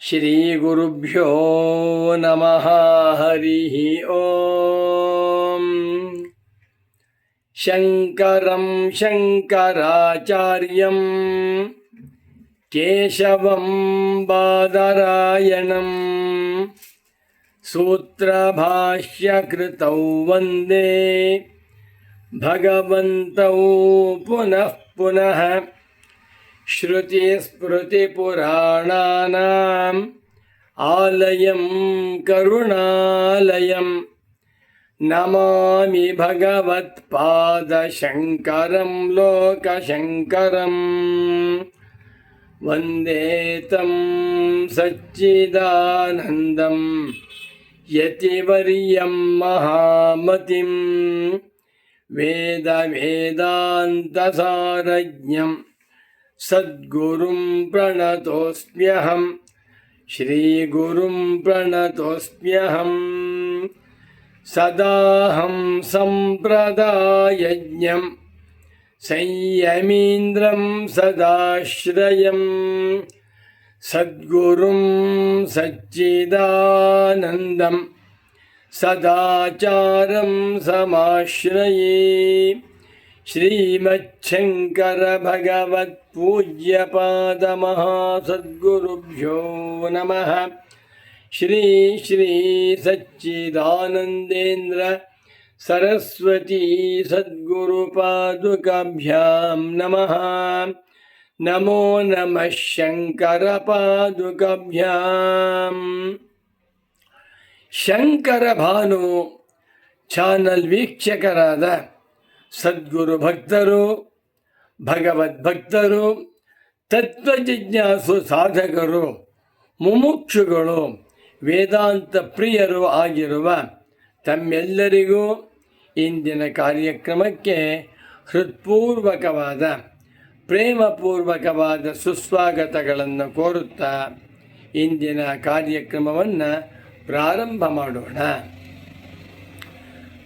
श्रीगुरुभ्यो नमः हरिः ॐ शङ्करं शङ्कराचार्यं केशवं बादरायणं सूत्रभाष्यकृतौ वन्दे भगवन्तौ पुनः पुनः श्रुतिस्मृतिपुराणानाम् आलयं करुणालयं नमामि भगवत्पादशङ्करं वन्दे तं सच्चिदानन्दं यतिवर्यं महामतिं वेदवेदान्तसारज्ञम् सद्गुरुं प्रणतोऽस्म्यहं। श्रीगुरुं प्रणतोऽस्म्यहं। सदाहं सम्प्रदायज्ञं। संयमीन्द्रं सदाश्रयं। सद्गुरुं सच्चिदानन्दं। सदाचारं समाश्रये श्रीमच्छङ्करभगवत्पूज्यपादमहासद्गुरुभ्यो नमः श्री श्री सच्चिदानन्देन्द्र सरस्वती सद्गुरुपादुकाभ्यां नमः नमो नमः शङ्करपादुकाभ्याम् ಶಂಕರ ಭಾನು ಚಾನಲ್ ವೀಕ್ಷಕರಾದ ಸದ್ಗುರು ಭಕ್ತರು ಭಗವದ್ಭಕ್ತರು ತತ್ವಜಿಜ್ಞಾಸು ಸಾಧಕರು, ಮುಮುಕ್ಷುಗಳು, ವೇದಾಂತ ಪ್ರಿಯರು ಆಗಿರುವ ತಮ್ಮೆಲ್ಲರಿಗೂ ಇಂದಿನ ಕಾರ್ಯಕ್ರಮಕ್ಕೆ ಹೃತ್ಪೂರ್ವಕವಾದ, ಪ್ರೇಮಪೂರ್ವಕವಾದ ಸುಸ್ವಾಗತಗಳನ್ನು ಕೋರುತ್ತಾ ಇಂದಿನ ಕಾರ್ಯಕ್ರಮವನ್ನು ಪ್ರಾರಂಭ ಮಾಡೋಣ.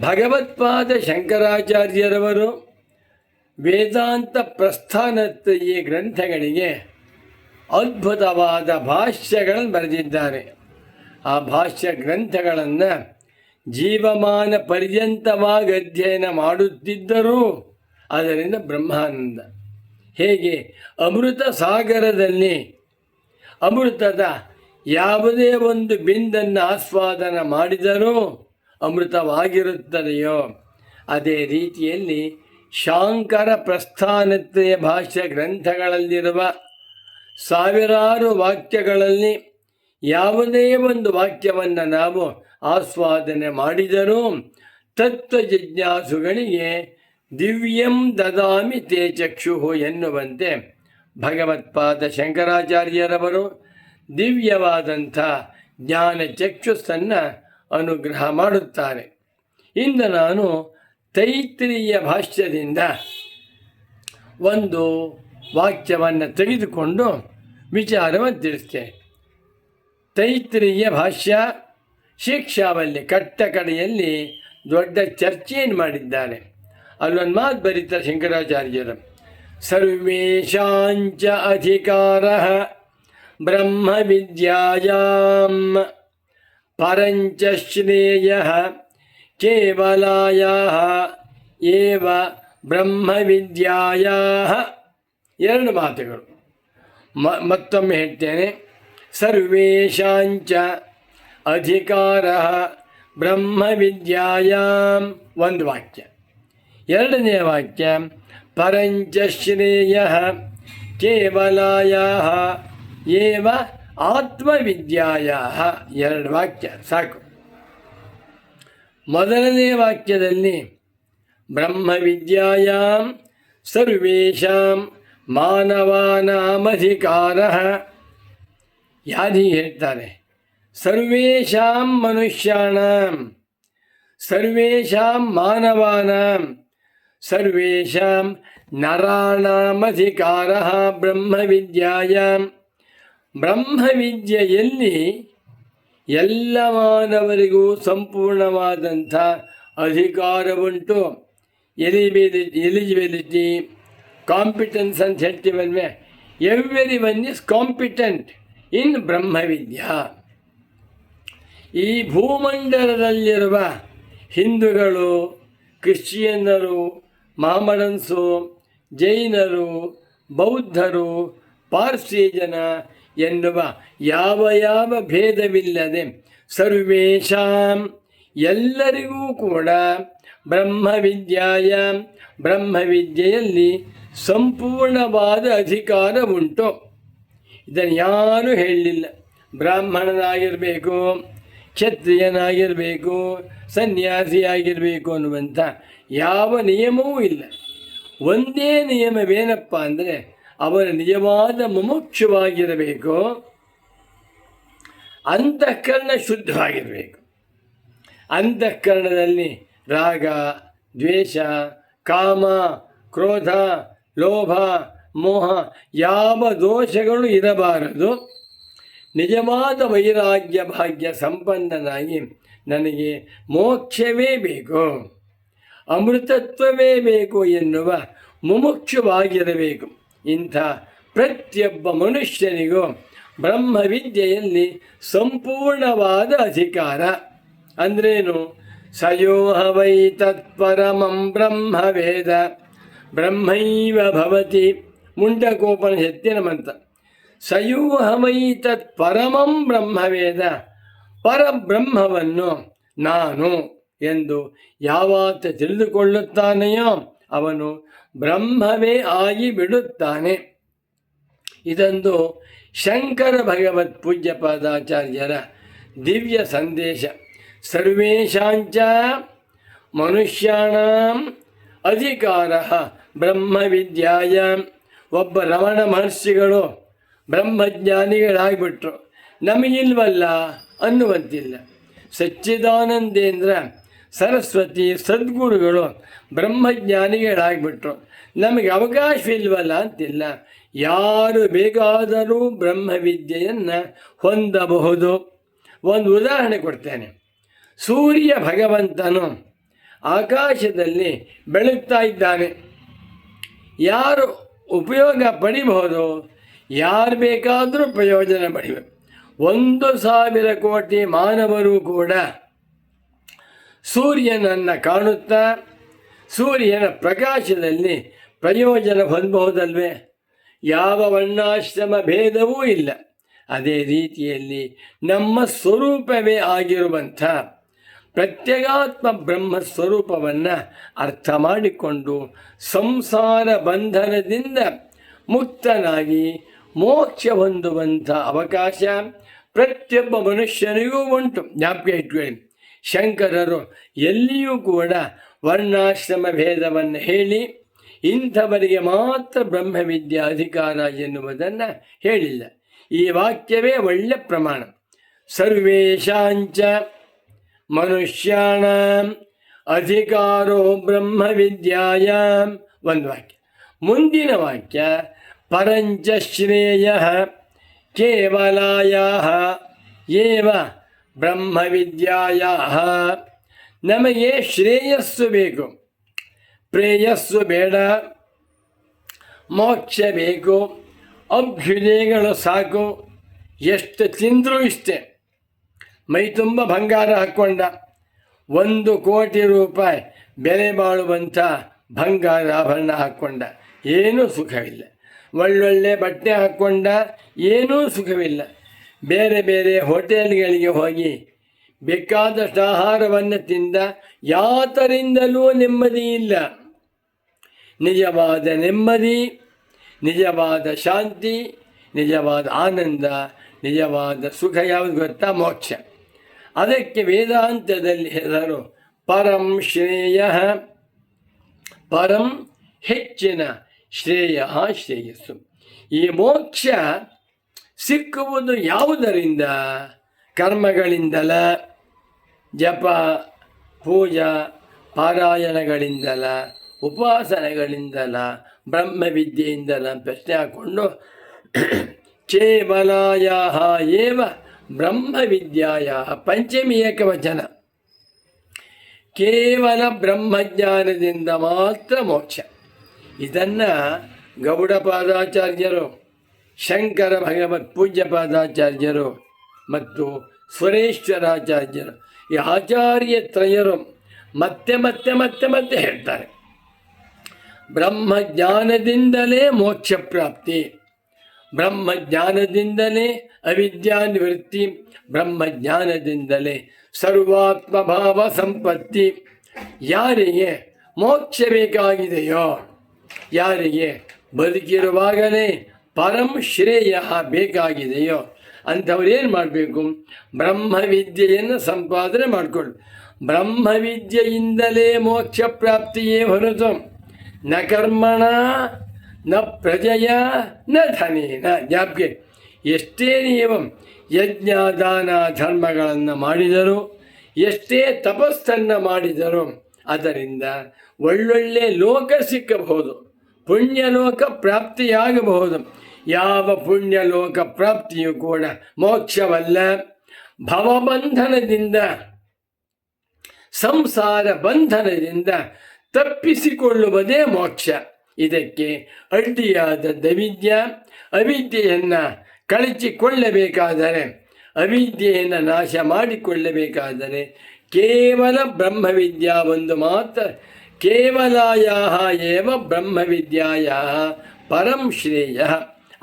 ಭಗವತ್ಪಾದ ಶಂಕರಾಚಾರ್ಯರವರು ವೇದಾಂತ ಪ್ರಸ್ಥಾನತ್ರಯ ಗ್ರಂಥಗಳಿಗೆ ಅದ್ಭುತವಾದ ಭಾಷ್ಯಗಳನ್ನು ಬರೆದಿದ್ದಾರೆ. ಆ ಭಾಷ್ಯ ಗ್ರಂಥಗಳನ್ನು ಜೀವಮಾನ ಪರ್ಯಂತವಾಗಿ ಅಧ್ಯಯನ ಮಾಡುತ್ತಿದ್ದರೂ ಅದರಿಂದ ಬ್ರಹ್ಮಾನಂದ. ಹೇಗೆ? ಅಮೃತ ಸಾಗರದಲ್ಲಿ ಅಮೃತದ ಯಾವುದೇ ಒಂದು ಬಿಂದನ್ನು ಆಸ್ವಾದನ ಮಾಡಿದರೂ ಅಮೃತವಾಗಿರುತ್ತದೆಯೋ? ಅದೇ ರೀತಿಯಲ್ಲಿ ಶಾಂಕರ ಪ್ರಸ್ಥಾನತೆಯ ಭಾಷ್ಯ ಗ್ರಂಥಗಳಲ್ಲಿರುವ ಸಾವಿರಾರು ವಾಕ್ಯಗಳಲ್ಲಿ ಯಾವುದೇ ಒಂದು ವಾಕ್ಯವನ್ನು ನಾವು ಆಸ್ವಾದನೆ ಮಾಡಿದರೂ ತತ್ವ ಜಿಜ್ಞಾಸುಗಳಿಗೆ ದಿವ್ಯಂ ದದಾಮಿ ತೇ ಚಕ್ಷು ಎನ್ನುವಂತೆ ಭಗವತ್ಪಾದ ಶಂಕರಾಚಾರ್ಯರವರು ದಿವ್ಯವಾದಂಥ ಜ್ಞಾನ ಚಕ್ಷುಸ್ಸನ್ನು ಅನುಗ್ರಹ ಮಾಡುತ್ತಾನೆ. ಇಂದು ನಾನು ತೈತ್ರಿಯ ಭಾಷ್ಯದಿಂದ ಒಂದು ವಾಕ್ಯವನ್ನು ತೆಗೆದುಕೊಂಡು ವಿಚಾರವನ್ನು ತಿಳಿಸ್ತೇನೆ. ತೈತ್ರಿಯ ಭಾಷ್ಯ ಶಿಕ್ಷಾವಲ್ಲಿ ಕಟ್ಟ ಕಡೆಯಲ್ಲಿ ದೊಡ್ಡ ಚರ್ಚೆಯನ್ನು ಮಾಡಿದ್ದಾರೆ ಅಲ್ಲೊಂದು ಮಾತು ಬರೀತಾರೆ ಶಂಕರಾಚಾರ್ಯರು. ಸರ್ವೇಶಾಂಚ ಅಧಿಕಾರ ಬ್ರಹ್ಮ ವಿದ್ಯಾಯಾಂ. ಪರಂಚ ಶ್ರೇಯ ಕೇವಲಾಯ ಏವ ಬ್ರಹ್ಮವಿದ್ಯಾಯ. ಎರಡು ಮಾತುಗಳು. ಮತ್ತೊಮ್ಮೆ ಹೇಳ್ತೇನೆ. ಸರ್ವೇಶಾಂಚ ಅಧಿಕಾರ ಬ್ರಹ್ಮವಿದ್ಯಾಯಾಂ. ಒಂದು ವಾಕ್ಯ. ಎರಡನೇ ವಾಕ್ಯ. ಪರಂಚ ಶ್ರೇಯ ಕೇವಲಾಯ ಏವ ಆತ್ಮವಿದ್ಯಾಯ ಎರಡು ವಾಕ್ಯ, ಸಾಕು. ಮೊದಲನೇ ವಾಕ್ಯದಲ್ಲಿ, ಬ್ರಹ್ಮವಿದ್ಯಾಯಾಂ ಸರ್ವೇಷಾಂ ಮಾನವಾನಾಮಧಿಕಾರ. ಯಾದಿ ಹೇಳ್ತಾರೆ? ಸರ್ವೇಷಾಂ ಮನುಷ್ಯಾಣಾಂ, ಸರ್ವೇಷಾಂ ಮಾನವಾನಾಂ, ಸರ್ವೇಷಾಂ ನರಾಣಾಮಧಿಕಾರ ಬ್ರಹ್ಮವಿದ್ಯಾಯಾಂ. ಬ್ರಹ್ಮವಿದ್ಯೆಯಲ್ಲಿ ಎಲ್ಲ ಮಾನವರಿಗೂ ಸಂಪೂರ್ಣವಾದಂಥ ಅಧಿಕಾರವುಂಟು. ಎಲಿಬಿಲಿಟಿ ಎಲಿಜಿಬಿಲಿಟಿ ಕಾಂಪಿಟೆನ್ಸ್ ಅಂತ ಹೇಳ್ತೀವಲ್ವೇ every one is competent in ಬ್ರಹ್ಮವಿದ್ಯಾ. ಈ ಭೂಮಂಡಲದಲ್ಲಿರುವ ಹಿಂದೂಗಳು, ಕ್ರಿಶ್ಚಿಯನ್ನರು, ಮಾಮಡನ್ಸು, ಜೈನರು, ಬೌದ್ಧರು, ಪಾರ್ಸಿ ಜನ ಎನ್ನುವ ಯಾವ ಯಾವ ಭೇದವಿಲ್ಲದೆ ಸರ್ವೇಷಾಂ ಎಲ್ಲರಿಗೂ ಕೂಡ ಬ್ರಹ್ಮವಿದ್ಯಾಯ ಬ್ರಹ್ಮವಿದ್ಯೆಯಲ್ಲಿ ಸಂಪೂರ್ಣವಾದ ಅಧಿಕಾರ ಉಂಟು. ಇದನ್ನು ಯಾರೂ ಹೇಳಲಿಲ್ಲ. ಬ್ರಾಹ್ಮಣನಾಗಿರಬೇಕು, ಕ್ಷತ್ರಿಯನಾಗಿರಬೇಕು, ಸನ್ಯಾಸಿಯಾಗಿರಬೇಕು ಅನ್ನುವಂಥ ಯಾವ ನಿಯಮವೂ ಇಲ್ಲ. ಒಂದೇ ನಿಯಮವೇನಪ್ಪ ಅಂದರೆ ಅವರ ನಿಜವಾದ ಮುಮುಕ್ಷವಾಗಿರಬೇಕು. ಅಂತಃಕರಣ ಶುದ್ಧವಾಗಿರಬೇಕು. ಅಂತಃಕರಣದಲ್ಲಿ ರಾಗ, ದ್ವೇಷ, ಕಾಮ, ಕ್ರೋಧ, ಲೋಭ, ಮೋಹ ಯಾವ ದೋಷಗಳು ಇರಬಾರದು. ನಿಜವಾದ ವೈರಾಗ್ಯ ಭಾಗ್ಯ ಸಂಪನ್ನನಾಗಿ ನನಗೆ ಮೋಕ್ಷವೇ ಬೇಕು. ಅಮೃತತ್ವವೇ ಬೇಕು ಎನ್ನುವ ಮುಮುಕ್ಷವಾಗಿರಬೇಕು. ಇಂಥ ಪ್ರತಿಯೊಬ್ಬ ಮನುಷ್ಯನಿಗೂ ಬ್ರಹ್ಮವಿದ್ಯೆಯಲ್ಲಿ ಸಂಪೂರ್ಣವಾದ ಅಧಿಕಾರ. ಅಂದ್ರೇನು? ಸಯೋಹ ವೈ ತತ್ಪರಮಂ ಬ್ರಹ್ಮವೇದ ಬ್ರಹ್ಮೈವ ಭವತಿ. ಮುಂಡಕೋಪನಿಷತ್ತಿನ ಮಂತ್ರ. ಸಯೂಹಮೈ ತತ್ ಪರಮಂ ಬ್ರಹ್ಮವೇದ ಪರಬ್ರಹ್ಮವನ್ನು ನಾನು ಎಂದು ಯಾವಾತ ತಿಳಿದುಕೊಳ್ಳುತ್ತಾನೆಯೋ ಅವನು ಬ್ರಹ್ಮವೇ ಆಗಿ ಬಿಡುತ್ತಾನೆ. ಇದೊಂದು ಶಂಕರ ಭಗವತ್ ಪೂಜ್ಯ ಪಾದಾಚಾರ್ಯರ ದಿವ್ಯ ಸಂದೇಶ. ಸರ್ವೇಶಾಂಚ ಮನುಷ್ಯಾಣಂ ಅಧಿಕಾರ ಬ್ರಹ್ಮವಿದ್ಯಾಯ. ಒಬ್ಬ ರಮಣ ಮಹರ್ಷಿಗಳು ಬ್ರಹ್ಮಜ್ಞಾನಿಗಳಾಗ್ಬಿಟ್ರು. ನಮಗಿಲ್ವಲ್ಲ ಅನ್ನುವಂತಿಲ್ಲ. ಸಚ್ಚಿದಾನಂದೇಂದ್ರ ಸರಸ್ವತಿ ಸದ್ಗುರುಗಳು ಬ್ರಹ್ಮಜ್ಞಾನಿಗಳಾಗ್ಬಿಟ್ರು. ನಮಗೆ ಅವಕಾಶವಿಲ್ವಲ್ಲ ಅಂತಿಲ್ಲ. ಯಾರು ಬೇಕಾದರೂ ಬ್ರಹ್ಮವಿದ್ಯೆಯನ್ನು ಹೊಂದಬಹುದು. ಒಂದು ಉದಾಹರಣೆ ಕೊಡ್ತೇನೆ. ಸೂರ್ಯ ಭಗವಂತನು ಆಕಾಶದಲ್ಲಿ ಬೆಳಗ್ತಾ ಇದ್ದಾನೆ. ಯಾರು ಉಪಯೋಗ ಪಡಿಬಹುದು? ಯಾರು ಬೇಕಾದರೂ ಪ್ರಯೋಜನ ಪಡಿಬೇಕು. ಒಂದು ಸಾವಿರ ಕೋಟಿ ಮಾನವರು ಕೂಡ ಸೂರ್ಯನನ್ನು ಕಾಣುತ್ತಾ, ಸೂರ್ಯನ ಪ್ರಕಾಶದಲ್ಲಿ ಪ್ರಯೋಜನ ಹೊಂದಬಹುದಲ್ವೇ? ಯಾವ ವರ್ಣಾಶ್ರಮ ಭೇದವೂ ಇಲ್ಲ. ಅದೇ ರೀತಿಯಲ್ಲಿ ನಮ್ಮ ಸ್ವರೂಪವೇ ಆಗಿರುವಂಥ ಪ್ರತ್ಯಗಾತ್ಮ ಬ್ರಹ್ಮ ಸ್ವರೂಪವನ್ನು ಅರ್ಥ ಮಾಡಿಕೊಂಡು ಸಂಸಾರ ಬಂಧನದಿಂದ ಮುಕ್ತನಾಗಿ ಮೋಕ್ಷ ಹೊಂದುವಂಥ ಅವಕಾಶ ಪ್ರತಿಯೊಬ್ಬ ಮನುಷ್ಯನಿಗೂ ಉಂಟು. ಜ್ಞಾಪಕ ಇಟ್ಕೊಳ್ಳಿ. ಶಂಕರರು ಎಲ್ಲಿಯೂ ಕೂಡ ವರ್ಣಾಶ್ರಮ ಭೇದವನ್ನು ಹೇಳಿ ಇಂಥವರಿಗೆ ಮಾತ್ರ ಬ್ರಹ್ಮವಿದ್ಯೆ ಅಧಿಕಾರ ಎನ್ನುವುದನ್ನು ಹೇಳಿಲ್ಲ. ಈ ವಾಕ್ಯವೇ ಒಳ್ಳೆ ಪ್ರಮಾಣ. ಸರ್ವೇಶಾಂಚ ಮನುಷ್ಯಾಣ ಅಧಿಕಾರೋ ಬ್ರಹ್ಮವಿದ್ಯಾಯ ಒಂದು ವಾಕ್ಯ. ಮುಂದಿನ ವಾಕ್ಯ, ಪರಂಚ ಶ್ರೇಯ ಕೇವಲಾಯ ಬ್ರಹ್ಮವಿದ್ಯಾಯ ನಮಗೆ ಶ್ರೇಯಸ್ಸು ಬೇಕು. ಪ್ರೇಯಸ್ಸು ಬೇಡ. ಮೋಕ್ಷ ಬೇಕು. ಅಭ್ಯುದಯಗಳು ಸಾಕು. ಎಷ್ಟು ತಿಂದರೂ ಇಷ್ಟೇ. ಮೈ ತುಂಬ ಬಂಗಾರ ಹಾಕ್ಕೊಂಡ. ಒಂದು ಕೋಟಿ ರೂಪಾಯಿ ಬೆಲೆ ಬಾಳುವಂಥ ಬಂಗಾರ ಆಭರಣ ಹಾಕ್ಕೊಂಡ. ಏನೂ ಸುಖವಿಲ್ಲ. ಒಳ್ಳೊಳ್ಳೆ ಬಟ್ಟೆ ಹಾಕ್ಕೊಂಡ. ಏನೂ ಸುಖವಿಲ್ಲ. ಬೇರೆ ಬೇರೆ ಹೋಟೆಲ್ಗಳಿಗೆ ಹೋಗಿ ಬೇಕಾದಷ್ಟು ಆಹಾರವನ್ನು ತಿಂದ ಯಾತರಿಂದಲೂ ನೆಮ್ಮದಿ ಇಲ್ಲ. ನಿಜವಾದ ನೆಮ್ಮದಿ, ನಿಜವಾದ ಶಾಂತಿ, ನಿಜವಾದ ಆನಂದ, ನಿಜವಾದ ಸುಖ ಯಾವುದು ಗೊತ್ತಾ? ಮೋಕ್ಷ. ಅದಕ್ಕೆ ವೇದಾಂತದಲ್ಲಿ ಹೆಸರು ಪರಂ ಶ್ರೇಯ. ಪರಂ ಹೆಚ್ಚಿನ ಶ್ರೇಯ ಶ್ರೇಯಸ್ಸು. ಈ ಮೋಕ್ಷ ಸಿಕ್ಕುವುದು ಯಾವುದರಿಂದ? ಕರ್ಮಗಳಿಂದಲ, ಜಪ, ಪೂಜಾ, ಪಾರಾಯಣಗಳಿಂದಲ, ಉಪಾಸನೆಗಳಿಂದಲ, ಬ್ರಹ್ಮವಿದ್ಯೆಯಿಂದಲ ಪ್ರಶ್ನೆ ಹಾಕ್ಕೊಂಡು ಕೇವಲಾಯ ಏವ ಬ್ರಹ್ಮವಿದ್ಯಾಯ ಪಂಚಮಿ ಏಕವಚನ. ಕೇವಲ ಬ್ರಹ್ಮಜ್ಞಾನದಿಂದ ಮಾತ್ರ ಮೋಕ್ಷ. ಇದನ್ನು ಗೌಡಪಾದಾಚಾರ್ಯರು ಶಂಕರ ಭಗವತ್ ಪೂಜ್ಯಪಾದಾಚಾರ್ಯರು ಮತ್ತು ಸುರೇಶ್ವರಾಚಾರ್ಯರು, ಈ ಆಚಾರ್ಯ ತ್ರಯರು ಮತ್ತೆ ಮತ್ತೆ ಮತ್ತೆ ಮತ್ತೆ ಹೇಳ್ತಾರೆ. ಬ್ರಹ್ಮಜ್ಞಾನದಿಂದಲೇ ಮೋಕ್ಷ ಪ್ರಾಪ್ತಿ ಬ್ರಹ್ಮಜ್ಞಾನದಿಂದಲೇ ಅವಿದ್ಯಾ ನಿವೃತ್ತಿ ಬ್ರಹ್ಮಜ್ಞಾನದಿಂದಲೇ ಸರ್ವಾತ್ಮಭಾವ ಸಂಪತ್ತಿ. ಯಾರಿಗೆ ಮೋಕ್ಷ ಬೇಕಾಗಿದೆಯೋ, ಯಾರಿಗೆ ಬದುಕಿರುವಾಗಲೇ ಪರಂ ಶ್ರೇಯ ಬೇಕಾಗಿದೆಯೋ? ಅಂಥವ್ರೇನು ಮಾಡಬೇಕು? ಬ್ರಹ್ಮವಿದ್ಯೆಯನ್ನು ಸಂಪಾದನೆ ಮಾಡಿಕೊಳ್ಳು. ಬ್ರಹ್ಮವಿದ್ಯೆಯಿಂದಲೇ ಮೋಕ್ಷ ಪ್ರಾಪ್ತಿಯೇ ಹೊರತು ನ ಕರ್ಮಣ, ನ ಪ್ರಜೆಯ, ನ ಧನೇನ ಜಾಪ್ಗೆ ಎಷ್ಟೇ ನೀವು ಯಜ್ಞ ದಾನ ಧರ್ಮಗಳನ್ನು ಮಾಡಿದರು, ಎಷ್ಟೇ ತಪಸ್ಸನ್ನು ಮಾಡಿದರು, ಅದರಿಂದ ಒಳ್ಳೊಳ್ಳೆ ಲೋಕ ಸಿಕ್ಕಬಹುದು, ಪುಣ್ಯಲೋಕ ಪ್ರಾಪ್ತಿಯಾಗಬಹುದು. ಯಾವ ಪುಣ್ಯಲೋಕ ಪ್ರಾಪ್ತಿಯೂ ಕೂಡ ಮೋಕ್ಷವಲ್ಲ. ಭವಬಂಧನದಿಂದ, ಸಂಸಾರ ಬಂಧನದಿಂದ ತಪ್ಪಿಸಿಕೊಳ್ಳುವುದೇ ಮೋಕ್ಷ. ಇದಕ್ಕೆ ಅಡ್ಡಿಯಾದ ದವಿದ್ಯ ಅವಿದ್ಯೆಯನ್ನು ಕಳಚಿಕೊಳ್ಳಬೇಕಾದರೆ, ಅವಿದ್ಯೆಯನ್ನು ನಾಶ ಮಾಡಿಕೊಳ್ಳಬೇಕಾದರೆ ಕೇವಲ ಬ್ರಹ್ಮವಿದ್ಯಾ ಒಂದು ಮಾತ್ರ. ಕೇವಲ ಏವ ಬ್ರಹ್ಮವಿದ್ಯಾ ಪರಂ ಶ್ರೇಯ.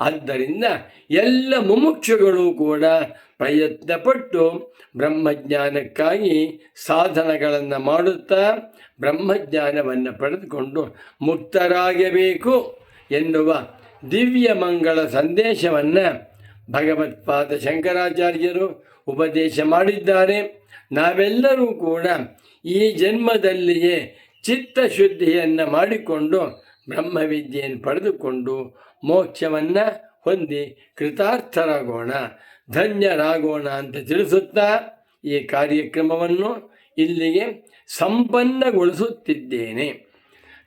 ಆದ್ದರಿಂದ ಎಲ್ಲ ಮುಮುಕ್ಷುಗಳು ಕೂಡ ಪ್ರಯತ್ನಪಟ್ಟು ಬ್ರಹ್ಮಜ್ಞಾನಕ್ಕಾಗಿ ಸಾಧನಗಳನ್ನು ಮಾಡುತ್ತಾ ಬ್ರಹ್ಮಜ್ಞಾನವನ್ನು ಪಡೆದುಕೊಂಡು ಮುಕ್ತರಾಗಬೇಕು ಎನ್ನುವ ದಿವ್ಯ ಮಂಗಳ ಸಂದೇಶವನ್ನು ಭಗವತ್ಪಾದ ಶಂಕರಾಚಾರ್ಯರು ಉಪದೇಶ ಮಾಡಿದ್ದಾರೆ. ನಾವೆಲ್ಲರೂ ಕೂಡ ಈ ಜನ್ಮದಲ್ಲಿಯೇ ಚಿತ್ತಶುದ್ಧಿಯನ್ನು ಮಾಡಿಕೊಂಡು ಬ್ರಹ್ಮವಿದ್ಯೆಯನ್ನು ಪಡೆದುಕೊಂಡು ಮೋಕ್ಷವನ್ನು ಹೊಂದಿ ಕೃತಾರ್ಥರಾಗೋಣ, ಧನ್ಯರಾಗೋಣ ಅಂತ ತಿಳಿಸುತ್ತಾ ಈ ಕಾರ್ಯಕ್ರಮವನ್ನು ಇಲ್ಲಿಗೆ ಸಂಪನ್ನಗೊಳಿಸುತ್ತಿದ್ದೇನೆ.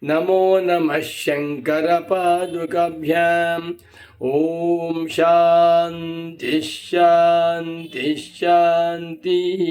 ನಮೋ ನಮಃ ಶಂಕರ ಪಾದುಕಾಭ್ಯಾಂ. ಓಂ ಶಾಂತಿ ಶಾಂತಿ ಶಾಂತಿ.